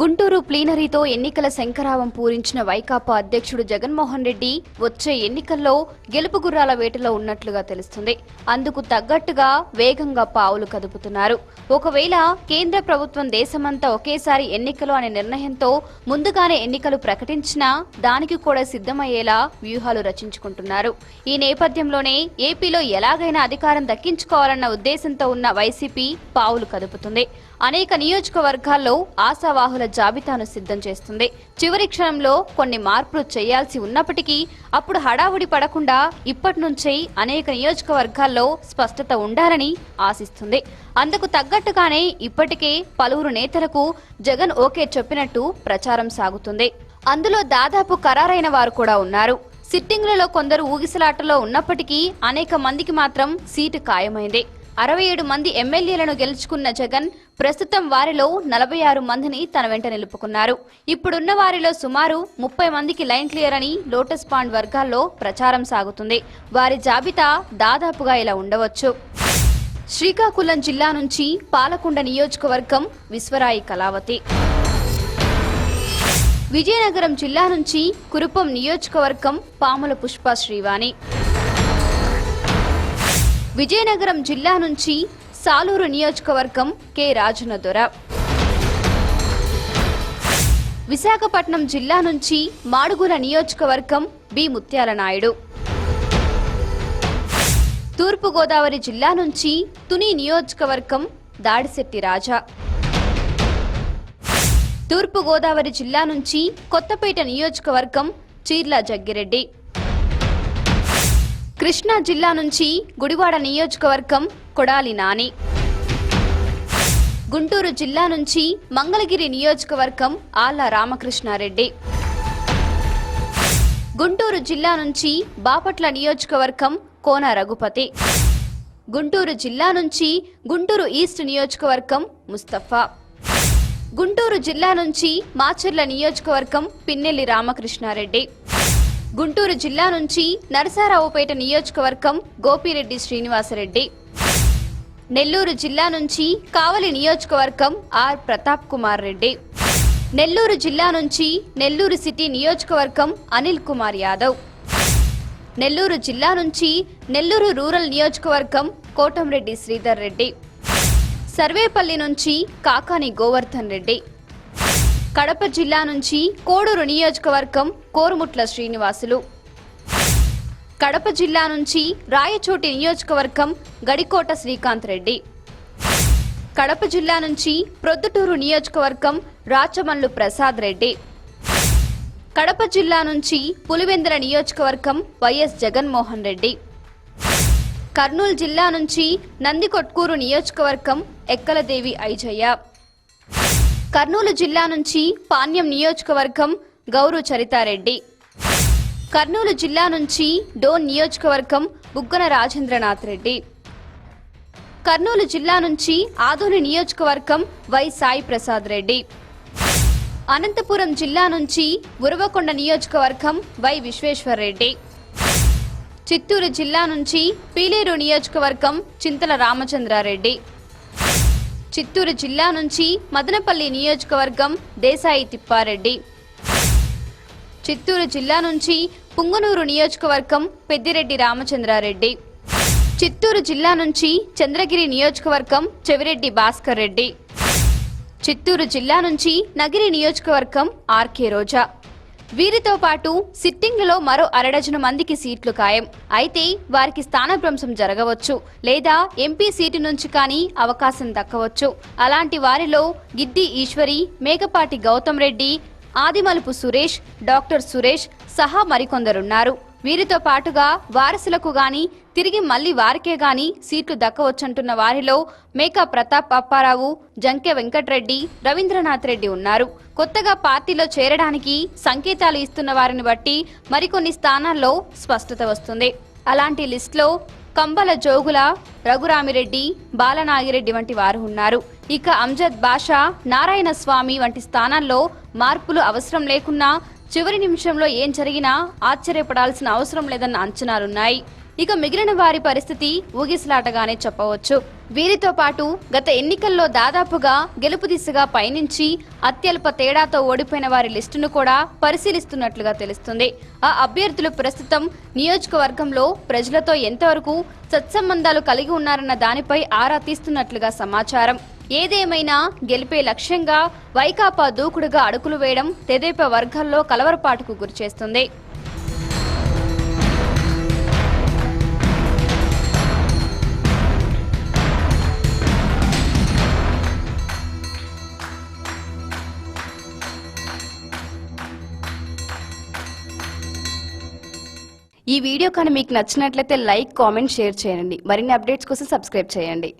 గుంటూరు ప్లీనరీతో ఎన్నికల శంకరావం పూరించిన వైకాపా అధ్యక్షుడు జగన్మోహన్ రెడ్డి వచ్చే ఎన్నికల్లో గెలుపు గుర్రాల వేటలో ఉన్నట్లుగా తెలుస్తుంది. అందుకు తగ్గట్టుగా వేగంగా పావులు కదుపుతున్నారు. ఒకవేళ కేంద్ర ప్రభుత్వం దేశమంతా ఒకేసారి ఎన్నికలు అనే నిర్ణయంతో ముందుగానే ఎన్నికలు ప్రకటించినా దానికి కూడా సిద్ధమయ్యేలా వ్యూహాలు రచించుకుంటున్నారు. ఈ నేపథ్యంలోనే ఏపీలో ఎలాగైనా అధికారం దక్కించుకోవాలన్న ఉద్దేశంతో ఉన్న వైసీపీ పావులు కదుపుతుంది. అనేక నియోజకవర్గాల్లో ఆశావాహుల జాబితాను సిద్ధం చేస్తుంది. చివరి క్షణంలో కొన్ని మార్పులు చేయాల్సి ఉన్నప్పటికీ అప్పుడు హడావుడి పడకుండా ఇప్పటి నుంచే అనేక నియోజకవర్గాల్లో స్పష్టత ఉండాలని ఆశిస్తుంది. అందుకు తగ్గట్టుగానే ఇప్పటికే పలువురు నేతలకు జగన్ ఓకే చెప్పినట్టు ప్రచారం సాగుతుంది. అందులో దాదాపు ఖరారైన వారు కూడా ఉన్నారు. సిట్టింగ్లలో కొందరు ఊగిసలాటలో ఉన్నప్పటికీ అనేక మందికి మాత్రం సీటు ఖాయమైంది. అరవై ఏడు మంది ఎమ్మెల్యేలను గెలుచుకున్న జగన్ ప్రస్తుతం వారిలో నలభై ఆరు మందిని తన వెంట నిలుపుకున్నారు. ఇప్పుడున్న వారిలో సుమారు ముప్పై మందికి లైన్ క్లియర్ అని లోటస్ పాండ్ వర్గాల్లో ప్రచారం సాగుతుంది. వారి జాబితా దాదాపుగా ఇలా ఉండవచ్చు. శ్రీకాకుళం జిల్లా నుంచి పాలకొండ నియోజకవర్గం విశ్వరాయి కళావతి. విజయనగరం జిల్లా నుంచి కురుపం నియోజకవర్గం పాముల పుష్ప శ్రీవాణి. విజయనగరం జిల్లా నుంచి సాలూరు నియోజకవర్గం కె. రాజున దొర విశాఖపట్నం జిల్లా నుంచి మాడుగుల నియోజకవర్గం బి. ముత్యాల నాయుడు తూర్పుగోదావరి జిల్లా నుంచి తుని నియోజకవర్గం దాడిశెట్టి రాజా. తూర్పుగోదావరి జిల్లా నుంచి కొత్తపేట నియోజకవర్గం చీర్ల జగ్గిరెడ్డి. కృష్ణా జిల్లా నుంచి గుడివాడ నియోజకవర్గం కొడాలి నాని. గుంటూరు జిల్లా నుంచి మంగళగిరి నియోజకవర్గం ఆళ్ళ రామకృష్ణారెడ్డి. గుంటూరు జిల్లా నుంచి బాపట్ల నియోజకవర్గం కోన రఘుపతి. గుంటూరు జిల్లా నుంచి గుంటూరు ఈస్ట్ నియోజకవర్గం ముస్తఫా. గుంటూరు జిల్లా నుంచి మాచర్ల నియోజకవర్గం పిన్నెల్లి రామకృష్ణారెడ్డి. గుంటూరు జిల్లా నుంచి నరసారావుపేట నియోజకవర్గం గోపిరెడ్డి శ్రీనివాసరెడ్డి. నెల్లూరు జిల్లా నుంచి కావలి నియోజకవర్గం ఆర్. ప్రతాప్ కుమార్ రెడ్డి. నెల్లూరు జిల్లా నుంచి నెల్లూరు సిటీ నియోజకవర్గం అనిల్ కుమార్ యాదవ్. నెల్లూరు జిల్లా నుంచి నెల్లూరు రూరల్ నియోజకవర్గం కోటంరెడ్డి శ్రీధర్ రెడ్డి. సర్వేపల్లి నుంచి కాకాని గోవర్ధన్ రెడ్డి. కడప జిల్లా నుంచి కోడూరు నియోజకవర్గం కోరుముట్ల శ్రీనివాసులు. కడప జిల్లా నుంచి రాయచోటి నియోజకవర్గం గడికోట శ్రీకాంత్ రెడ్డి. కడప జిల్లా నుంచి ప్రొద్దుటూరు నియోజకవర్గం రాచమల్లు ప్రసాద్ రెడ్డి. కడప జిల్లా నుంచి పులివెందుల నియోజకవర్గం వైఎస్ జగన్మోహన్ రెడ్డి. కర్నూలు జిల్లా నుంచి నందికొట్కూరు నియోజకవర్గం ఎక్కలదేవి ఐజయ్య. కర్నూలు జిల్లా నుంచి పాణ్యం నియోజకవర్గం గౌరు చరితారెడ్డి. కర్నూలు జిల్లా నుంచి డోన్ నియోజకవర్గం బుగ్గన రాజేంద్రనాథ్ రెడ్డి. కర్నూలు జిల్లా నుంచి ఆదోని నియోజకవర్గం వై సాయి ప్రసాద్ రెడ్డి. అనంతపురం జిల్లా నుంచి ఉరవకొండ నియోజకవర్గం వై విశ్వేశ్వర్ రెడ్డి. చిత్తూరు జిల్లా నుంచి పీలేరు నియోజకవర్గం చింతల రామచంద్రారెడ్డి చిత్తూరు జిల్లా నుంచి మదనపల్లి నియోజకవర్గం దేశాయి తిప్పారెడ్డి. చిత్తూరు జిల్లా నుంచి పుంగనూరు నియోజకవర్గం పెద్దిరెడ్డి రామచంద్రారెడ్డి. చిత్తూరు జిల్లా నుంచి చంద్రగిరి నియోజకవర్గం చెవిరెడ్డి భాస్కర్ రెడ్డి. చిత్తూరు జిల్లా నుంచి నగిరి నియోజకవర్గం ఆర్కే రోజా. వీరితో పాటు సిట్టింగ్లలో మరో అరడజను మందికి సీట్లు ఖాయం. అయితే వారికి స్థానభ్రంశం జరగవచ్చు లేదా ఎంపీ సీటు నుంచి కానీ అవకాశం దక్కవచ్చు. అలాంటి వారిలో గిద్ది ఈశ్వరి మేకపాటి గౌతమ్ రెడ్డి ఆదిమలుపు సురేష్ డాక్టర్ సురేష్ సహా మరికొందరున్నారు. వీరితో పాటుగా వారసులకు గాని తిరిగి మళ్ళీ వారికే గాని సీట్లు దక్కవచ్చంటున్న వారిలో మేకా ప్రతాప్ అప్పారావు జంకె వెంకట్రెడ్డి రవీంద్రనాథ్ రెడ్డి ఉన్నారు. కొత్తగా పార్టీలో చేరడానికి సంకేతాలు ఇస్తున్న వారిని బట్టి మరికొన్ని స్థానాల్లో స్పష్టత వస్తుంది. అలాంటి లిస్టులో కంబల జోగుల రఘురామిరెడ్డి బాలనాగిరెడ్డి వంటి వారు ఉన్నారు. ఇక అంజద్ బాషా నారాయణ స్వామి వంటి స్థానాల్లో మార్పులు అవసరం లేకున్నా చివరి నిమిషంలో ఏం జరిగినా ఆశ్చర్యపడాల్సిన అవసరం లేదన్న అంచనాలున్నాయి. ఇక మిగిలిన వారి పరిస్థితి ఊగిసలాటగానే చెప్పవచ్చు. వీరితో పాటు గత ఎన్నికల్లో దాదాపుగా గెలుపు దిశగా పయనించి అత్యల్ప తేడాతో ఓడిపోయిన వారి లిస్టును కూడా పరిశీలిస్తున్నట్లుగా తెలుస్తుంది. ఆ అభ్యర్థులు ప్రస్తుతం నియోజకవర్గంలో ప్రజలతో ఎంతవరకు సత్సంబంధాలు కలిగి ఉన్నారన్న దానిపై ఆరా తీస్తున్నట్లుగా సమాచారం. ఏదేమైనా గెలిపే లక్ష్యంగా వైకాపా దూకుడుగా అడుగులు వేయడం తెదేపా వర్గాల్లో కలవరపాటుకు గురిచేస్తుంది. ఈ వీడియో కానీ మీకు నచ్చినట్లయితే లైక్ కామెంట్ షేర్ చేయండి. మరిన్ని అప్డేట్స్ కోసం సబ్స్క్రైబ్ చేయండి.